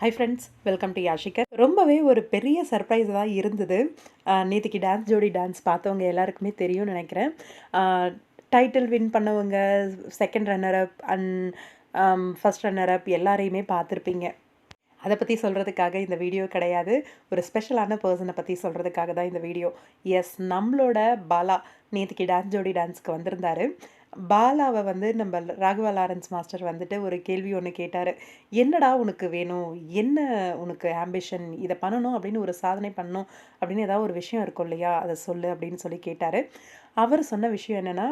High friends welcome to யாஷிகர் ரொம்பவே ஒரு பெரிய சர்ப்ரைஸ் தான் இருந்தது. நேற்றுக்கு டான்ஸ் ஜோடி டான்ஸ் பார்த்தவங்க எல்லாருக்குமே தெரியும்னு நினைக்கிறேன். டைட்டில் வின் பண்ணவங்க second runner up and first runner up எல்லாரையுமே பார்த்துருப்பீங்க. அதை பற்றி சொல்கிறதுக்காக இந்த வீடியோ கிடையாது. ஒரு ஸ்பெஷலான பர்சனை பற்றி சொல்கிறதுக்காக தான் இந்த வீடியோ எஸ் நம்மளோட பாலா நேற்றுக்கு டான்ஸ் ஜோடி டான்ஸ்க்கு வந்திருந்தாரு. பாலாவை வந்து நம்ம ராகவா லாரன்ஸ் மாஸ்டர் வந்துட்டு ஒரு கேள்வி ஒன்று கேட்டார். என்னடா உனக்கு வேணும்? என்ன உனக்கு ஆம்பிஷன் இதை பண்ணணும் அப்படின்னு ஒரு சாதனை பண்ணணும் அப்படின்னு ஏதாவது ஒரு விஷயம் இருக்கும் இல்லையா? அதை சொல்லு அப்படின்னு சொல்லி கேட்டார். அவர் சொன்ன விஷயம் என்னென்னா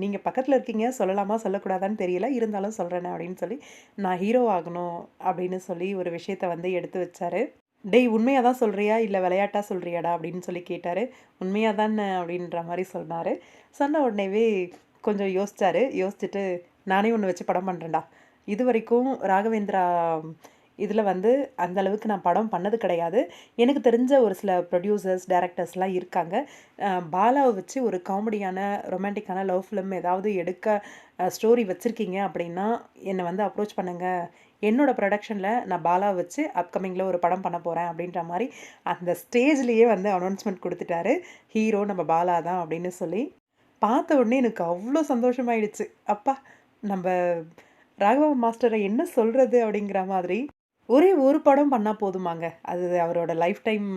நீங்கள் பக்கத்தில் இருக்கீங்க சொல்லலாமா சொல்லக்கூடாதான்னு தெரியல இருந்தாலும் சொல்கிறேன் அப்படின்னு சொல்லி நான் ஹீரோ ஆகணும் அப்படின்னு சொல்லி ஒரு விஷயத்த வந்து எடுத்து வச்சார். டேய் உண்மையாக தான் சொல்கிறியா இல்லை விளையாட்டாக சொல்கிறியாடா அப்படின்னு சொல்லி கேட்டார். உண்மையாக தானே? அப்படின்ற மாதிரி சொன்னார். சொன்ன உடனேவே கொஞ்சம் யோசிச்சாரு. யோசிச்சுட்டு நானே ஒன்று வச்சு படம் பண்ணுறேன்டா இது வரைக்கும் ராகவேந்திரா இதில் வந்து அந்த அளவுக்கு நான் படம் பண்ணது கிடையாது. எனக்கு தெரிஞ்ச ஒரு சில ப்ரொடியூசர்ஸ் டேரக்டர்ஸ்லாம் இருக்காங்க. பாலாவை வச்சு ஒரு காமெடியான ரொமான்டிக்கான லவ் ஃபிலிம் ஏதாவது எடுக்க ஸ்டோரி வச்சுருக்கீங்க அப்படின்னா என்னை வந்து அப்ரோச் பண்ணுங்கள் என்னோட ப்ரொடக்ஷனில் நான் பாலாவை வச்சு அப்கமிங்கில் ஒரு படம் பண்ண போகிறேன் அப்படின்ற மாதிரி அந்த ஸ்டேஜ்லேயே வந்து அனௌன்ஸ்மெண்ட் கொடுத்துட்டாரு. ஹீரோ நம்ம பாலா தான் அப்படின்னு சொல்லி. பார்த்த உடனே எனக்கு அவ்வளோ சந்தோஷமாயிடுச்சு. அப்பா நம்ம ராகவா மாஸ்டரை என்ன சொல்கிறது அப்படிங்கிற மாதிரி ஒரே ஒரு படம் பண்ணால் போதுமாங்க. அது அவரோட லைஃப் டைம்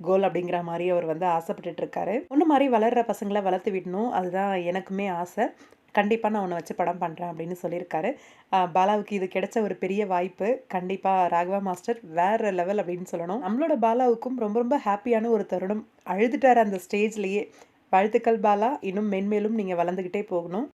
கோல் அப்படிங்கிற மாதிரி அவர் வந்து ஆசைப்பட்டுட்டு இருக்காரு ஒன்று மாதிரி வளர்கிற பசங்களை வளர்த்து விடணும். அதுதான் எனக்குமே ஆசை. கண்டிப்பாக நான் உன்னை வச்சு படம் பண்ணுறேன் அப்படின்னு சொல்லியிருக்காரு. பாலாவுக்கு இது கிடைச்ச ஒரு பெரிய வாய்ப்பு. கண்டிப்பாக ராகவா மாஸ்டர் வேறு லெவல் அப்படின்னு சொல்லணும். நம்மளோட பாலாவுக்கும் ரொம்ப ரொம்ப ஹாப்பியான ஒரு தருணம். அழுதுட்டார் அந்த ஸ்டேஜ்லேயே வாழ்த்துக்கள் பாலா. இன்னும் மென்மேலும் நீங்கள் வளர்ந்துக்கிட்டே போகணும்.